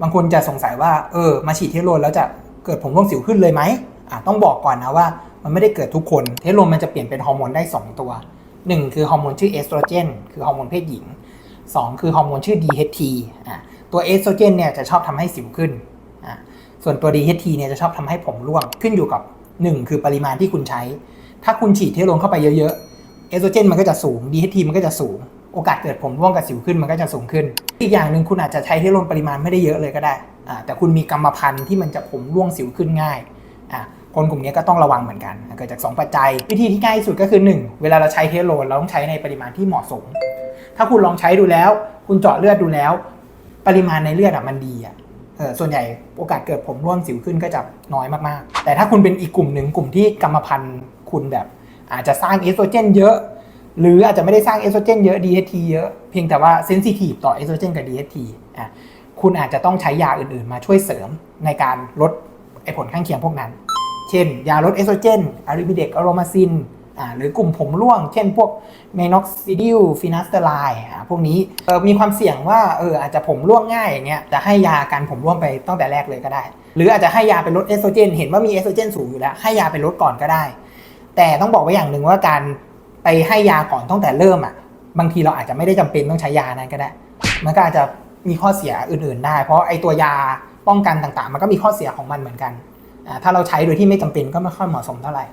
บางคนจะสงสัยว่าเออมาฉีดเทโลนแล้วจะเกิดผมร่วงสิวขึ้นเลยไหมอะต้องบอกก่อนนะว่ามันไม่ได้เกิดทุกคน เทโลนมันจะเปลี่ยนเป็นฮอร์โมนได้ 2 ตัว 1 คือฮอร์โมนชื่อเอสโตรเจนคือฮอร์โมนเพศหญิง 2 คือฮอร์โมนชื่อ DHT อะตัวเอสโตรเจนเนี่ยจะชอบทำให้สิวขึ้นอะส่วนตัว DHT เนี่ยจะชอบทำให้ผมร่วงขึ้นอยู่กับ 1 คือปริมาณที่คุณใช้ ถ้าคุณฉีดเทโลนเข้าไปเยอะๆเอสโตรเจนมันก็จะสูง DHT มันก็จะสูง โอกาสเกิดผมร่วงกับสิวขึ้นมันก็จะสูงขึ้น อีกอย่างหนึ่งคุณอาจจะใช้เทโลนปริมาณไม่ได้เยอะเลยก็ได้ แต่คุณมีกรรมพันธุ์ที่มันจะผมร่วงสิวขึ้นง่ายคนกลุ่มนี้ก็ต้องระวังเหมือนกัน เกิดจาก 2 ปัจจัย วิธีที่ง่ายที่สุดก็คือ 1 เวลาเราใช้เทโลนเราต้องใช้ในปริมาณที่เหมาะสม ถ้าคุณลองใช้ดูแล้ว คุณเจาะเลือดดูแล้ว ปริมาณในเลือดอะมันดีอะส่วนใหญ่โอกาสเกิดผมร่วงสิวขึ้นก็จะน้อยมากๆ แต่ถ้าคุณเป็นอีกกลุ่มหนึ่งกลุ่มที่กรรมพันธุ์คุณแบบอาจจะสร้างเอสโตรเจนเยอะ หรืออาจจะไม่ได้สร้างเอสโตรเจนเยอะ DHT เยอะ เพียงแต่ว่าเซนซิทีฟต่อเอสโตรเจนกับ DHT อะคุณอาจจะต้องใช้ยาอื่นๆ มาช่วยเสริมในการลดไอผลข้างเคียงพวกนั้น เช่น ยาลดเอสโตรเจนอาริบิเดกอะโรมาซินอ่าหรือกลุ่มผมร่วง เช่นพวกเมนอกซิดิลฟินัสเตอร์ไลอ่าพวกนี้เออมีความเสี่ยงว่าเอออาจจะผมร่วงง่ายอย่างเงี้ยจะให้ยากันผมร่วงไปตั้งแต่แรกเลยก็ได้ หรืออาจจะให้ยาไปลดเอสโตรเจนเห็นว่ามีเอสโตรเจนสูงอยู่แล้วให้ยาไปลดก่อนก็ได้ แต่ต้องบอกไว้อย่างหนึ่งว่าการ ไปให้ยาก่อนตั้งแต่เริ่มอะ บางทีเราอาจจะไม่ได้จำเป็นต้องใช้ยานั้นก็ได้ มันก็อาจจะมีข้อเสียอื่น ๆ ได้ เพราะไอ้ตัวยาป้องกันต่างๆ มันก็มีข้อเสียของมันเหมือนกันอ่าถ้าเราใช้โดยที่ไม่จำเป็นก็ไม่ค่อยเหมาะสมเท่าไหร่